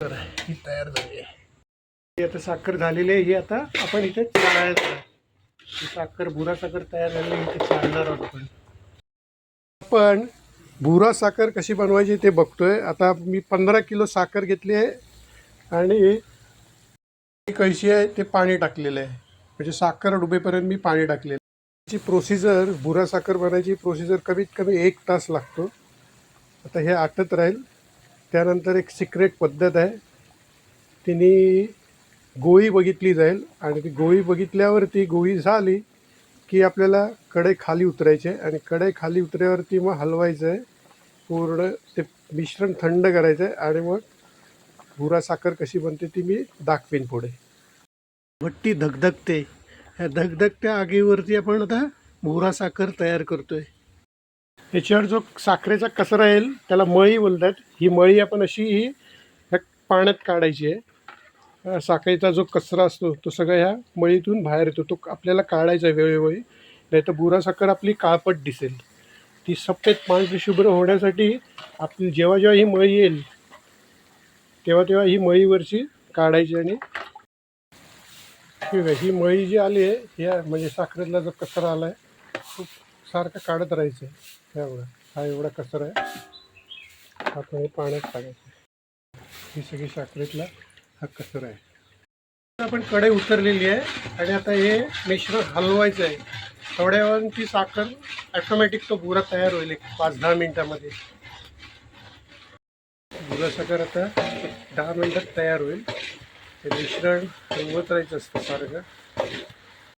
तर ही तयार झाली आहे. ही आता साखर झालेली आहे ही आता आपण इथे चाळायचं ही साखर बुरा साखर तयार झालेली आहे, इथे चालणार आहोत आपण. आपण भुरा साखर कशी बनवायची ते बघतोय. आता मी पंधरा किलो साखर घेतली आहे आणि ही कळशी आहे ते पाणी टाकलेलं आहे. म्हणजे साखर डुबेपर्यंत मी पाणी टाकलेलं आहे. ची प्रोसिजर भुरा साखर बनायची प्रोसिजर कमीत कमी एक तास लागतो. आता हे आटत राहील. त्यानंतर एक सिक्रेट पद्धत आहे. तिने गोळी बघितली जाईल आणि ती गोळी बघितल्यावरती गोळी झाली की आपल्याला कढई खाली उतरायची आहे. आणि कढई खाली उतरल्यावरती मग हलवायचं आहे. पूर्ण ते मिश्रण थंड करायचं आहे. आणि मग भुरा साखर कशी बनते ती मी दाखवेन पुढे. भट्टी धगधगते. ह्या धगधगत्या आगीवरती आपण आता भुरा साखर तयार करतो आहे ह्याच्यावर जो साखरेचा कचरा येईल त्याला मळी बोलतात. ही मळी आपण अशी ही ह्या पाण्यात काढायची आहे. साखरेचा जो कचरा असतो तो सगळा ह्या मळीतून बाहेर येतो. तो आपल्याला काढायचा आहे वेळोवेळी. नाही तर बुरा साखर आपली काळपट दिसेल. ती सफेद पांढरी शुभ्र होण्यासाठी आपली जेव्हा जेव्हा ही मळी येईल तेव्हा तेव्हा ही मळीवरची काढायची आणि ही मळी जी आली आहे ह्या म्हणजे साखरेतला जो कचरा आला आहे सारखं काढत राहायचं. त्यामुळे एवढा हा एवढा कचरा आहे. आपण हे पाण्यात टाकायचं. ही सगळी साखरेतला हा कचरा आहे. आपण कढई उतरलेली आहे आणि आता हे मिश्रण हलवायचं आहे. थोड्या वेळानं ती साखर ॲटोमॅटिक तो बुरा तयार होईल एक पाच दहा मिनटामध्ये. बुरा साखर आता दहा मिनटात तयार होईल. ते मिश्रण हलवत राहायचं असतं सारखं.